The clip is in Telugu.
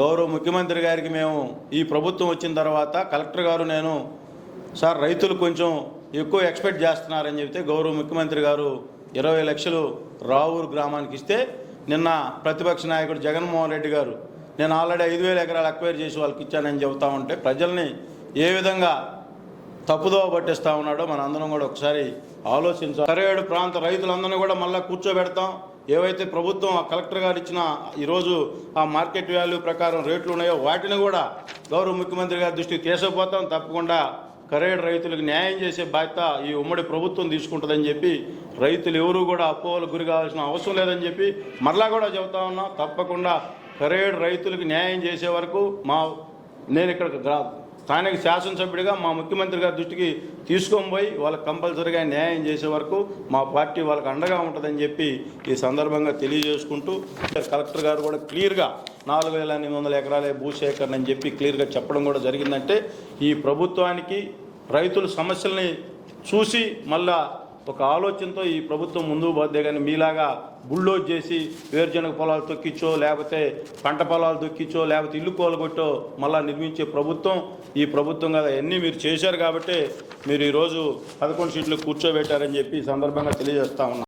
గౌరవ ముఖ్యమంత్రి గారికి మేము ఈ ప్రభుత్వం వచ్చిన తర్వాత కలెక్టర్ గారు నేను సార్ రైతులు కొంచెం ఎక్కువ ఎక్స్పెక్ట్ చేస్తున్నారని చెప్తే గౌరవ ముఖ్యమంత్రి గారు ఇరవై లక్షలు రావూరు గ్రామానికి ఇస్తే నిన్న ప్రతిపక్ష నాయకుడు జగన్మోహన్ రెడ్డి గారు నేను ఆల్రెడీ ఐదు వేల ఎకరాలు అక్వైర్ చేసి వాళ్ళకి ఇచ్చానని చెబుతా ఉంటే ప్రజల్ని ఏ విధంగా తప్పుదోవ పట్టిస్తా ఉన్నాడో మన అందరం కూడా ఒకసారి ఆలోచించాలి. సరేడు ప్రాంత రైతులందరినీ కూడా మళ్ళీ కూర్చోబెడతాం. ఏవైతే ప్రభుత్వం ఆ కలెక్టర్ గారు ఇచ్చిన ఈరోజు ఆ మార్కెట్ వాల్యూ ప్రకారం రేట్లు ఉన్నాయో వాటిని కూడా గౌరవ ముఖ్యమంత్రి గారి దృష్టికి తీసుకుపోతాం. తప్పకుండా కరేడు రైతులకు న్యాయం చేసే బాధ్యత ఈ ఉమ్మడి ప్రభుత్వం తీసుకుంటుందని చెప్పి రైతులు ఎవరు కూడా అపోహలకు గురి కావాల్సిన అవసరం లేదని చెప్పి మరలా కూడా చెబుతా ఉన్నా. తప్పకుండా కరేడు రైతులకు న్యాయం చేసే వరకు మా నేను ఇక్కడ స్థానిక శాసనసభ్యుడిగా మా ముఖ్యమంత్రి గారి దృష్టికి తీసుకొని పోయి వాళ్ళకి కంపల్సరీగా న్యాయం చేసే వరకు మా పార్టీ వాళ్ళకి అండగా ఉంటుందని చెప్పి ఈ సందర్భంగా తెలియజేసుకుంటూ కలెక్టర్ గారు కూడా క్లియర్గా నాలుగు వేల ఎనిమిది వందల ఎకరాలే భూసేకరణ అని చెప్పి క్లియర్గా చెప్పడం కూడా జరిగిందంటే ఈ ప్రభుత్వానికి రైతుల సమస్యల్ని చూసి మళ్ళా ఒక ఆలోచనతో ఈ ప్రభుత్వం ముందుకు పోతే కానీ మీలాగా బుల్డోజ్ చేసి వేరుశనగ పొలాలు తొక్కిచ్చో లేకపోతే పంట పొలాలు తొక్కిచ్చో లేకపోతే ఇల్లు కోలగొట్టో మళ్ళా నిర్మించే ప్రభుత్వం ఈ ప్రభుత్వం కదా అన్నీ మీరు చేశారు కాబట్టి మీరు ఈరోజు పదకొండు సీట్లు కూర్చోబెట్టారని చెప్పి ఈ సందర్భంగా తెలియజేస్తా ఉన్నాం.